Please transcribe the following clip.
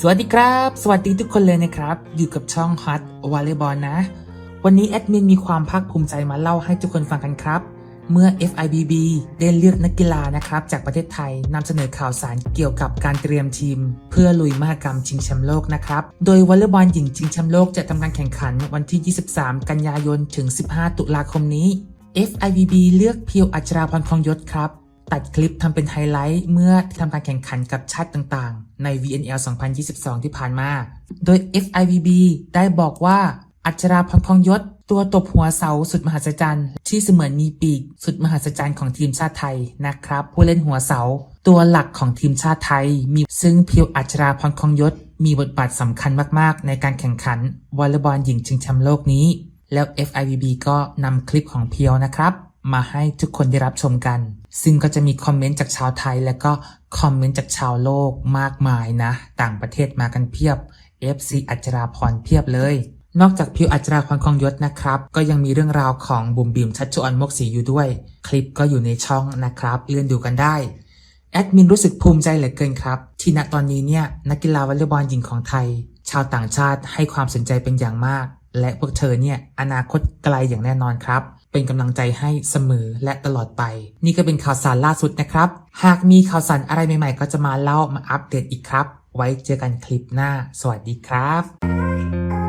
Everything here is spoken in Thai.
สวัสดีครับ สวัสดีทุกคนเลยนะครับ อยู่กับช่องฮ o ตวอลเลย์บอลนะ วันนี้แอดมินมีความภาคภูมิใจมาเล่าให้ทุกคนฟังกันครับ เมื่อ FIBB ได้เลือกนักกีฬานะครับ จากประเทศไทยนำเสนอข่าวสารเกี่ยวกับการเตรียมทีม เพื่อลุยมหกรรมชิงแชมป์โลกนะครับ โดยวอลเลย์บอลหญิงชิงแชมป์โลกจะทำการแข่งขันวันที่ 23 กันยายนถึง 15 ตุลาคมนี้ FIBB เลือกเพียวอัจราพรคองยศครับ ตัดคลิปทำเป็นไฮไลท์เมื่อทำการแข่งขันกับชาติต่างๆ ใน VNL 2022 ที่ผ่านมา โดย FIVB ได้บอกว่าอัจราพรพองยศ ตัวตบหัวเสาสุดมหัศจรรย์ที่เสมือนมีปีกสุดมหัศจรรย์ของทีมชาติไทยนะครับ ผู้เล่นหัวเสา ตัวหลักของทีมชาติไทย มีซึ่งเพียวอัจราพรพองยศ มีบทบาทสำคัญมากๆ ในการแข่งขันวอลเลย์บอลหญิงชิงแชมป์โลกนี้ แล้ว FIVB ก็นำคลิปของเพียวนะครับ มาให้ทุกคนได้รับชมกัน ซึ่งก็จะมีคอมเมนต์จากชาวไทย และก็คอมเมนต์จากชาวโลกมากมายนะ ต่างประเทศมากันเพียบ FC อัจราพรเพียบเลย นอกจากพิวอัจราพรคองยศนะครับ ก็ยังมีเรื่องราวของบุ๋มบิมชัชชวนมกศรีอยู่ด้วย คลิปก็อยู่ในช่องนะครับเลื่อนดูกันได้แอดมินรู้สึกภูมิใจเหลือเกินครับ ที่ณตอนนี้เนี่ยนักกีฬาวอลเลย์บอลหญิงของไทย ชาวต่างชาติให้ความสนใจเป็นอย่างมาก และพวกเธอเนี่ยอนาคตไกลอย่างแน่นอนครับ เป็นกำลังใจให้เสมอและตลอดไป นี่ก็เป็นข่าวสารล่าสุดนะครับ หากมีข่าวสารอะไรใหม่ๆ ก็จะมาเล่ามาอัปเดตอีกครับ ไว้เจอกันคลิปหน้า สวัสดีครับ